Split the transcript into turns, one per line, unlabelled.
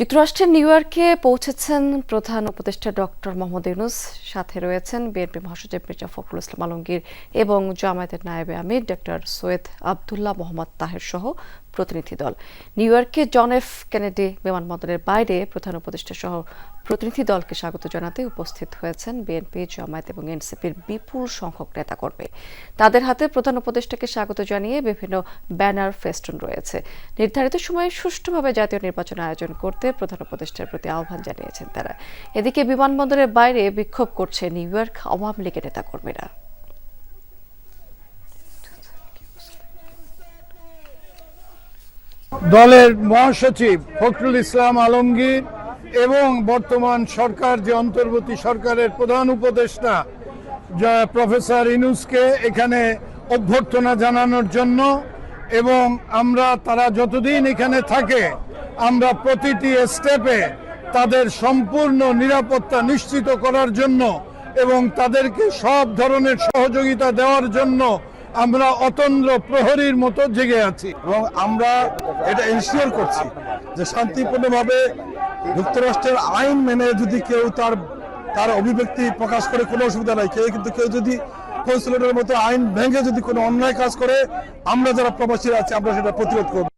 যুক্তরাষ্ট্রের নিউ ইয়র্কে পৌঁছেছেন প্রধান উপদেষ্টা ডক্টর মোহাম্মদ ইউনুস, সাথে রয়েছেন বিএনপি মহাসচিব মির্জা ফখরুল ইসলাম আলমগীর এবং জামায়াতের নায়েবে আমির ডক্টর সৈয়দ আবদুল্লাহ মোহাম্মদ তাহের সহ প্রতিনিধি দল। নিউ ইয়র্কে জন এফ কেনেডি বিমানবন্দরের বাইরে প্রধান উপদেষ্টা সহ প্রতিনিধি দলকে স্বাগত জানাতে উপস্থিত হয়েছেন বিএনপি, জামায়াত এবং এনসিপির বিপুল সংখ্যক নেতাকর্মী। তাদের হাতে প্রধান উপদেষ্টাকে স্বাগত জানিয়ে বিভিন্ন ব্যানার ফেস্টুন রয়েছে। নির্ধারিত সময়ে সুষ্ঠুভাবে জাতীয় নির্বাচন আয়োজন করতে প্রধান উপদেষ্টার প্রতি আহ্বান জানিয়েছেন তারা। এদিকে বিমানবন্দরের বাইরে বিক্ষোভ করছে নিউ ইয়র্ক আওয়ামী লীগের নেতাকর্মীরা।
দলের মহাসচিব ফখরুল ইসলাম আলমগীর এবং বর্তমান সরকার, যে অন্তর্বর্তী সরকারের প্রধান উপদেষ্টা প্রফেসর ইনুসকে এখানে অভ্যর্থনা জানানোর জন্য, এবং আমরা, তারা যতদিন এখানে থাকে আমরা প্রতিটি স্টেপে তাদের সম্পূর্ণ নিরাপত্তা নিশ্চিত করার জন্য এবং তাদেরকে সব ধরনের সহযোগিতা দেওয়ার জন্য আমরা অতন্দ্র প্রহরীর মতো জেগে আছি।
এবং আমরা এটা এনশিওর করছি যে শান্তিপূর্ণভাবে যুক্তরাষ্ট্রের আইন মেনে যদি কেউ তার তার অভিব্যক্তি প্রকাশ করে, কোনো অসুবিধা নাই। কেউ কিন্তু, কেউ যদি কনসুলেটের মতো আইন ভেঙে যদি কোনো অন্যায় কাজ করে, আমরা যারা প্রবাসী আছি, আমরা সেটা প্রতিরোধ করব।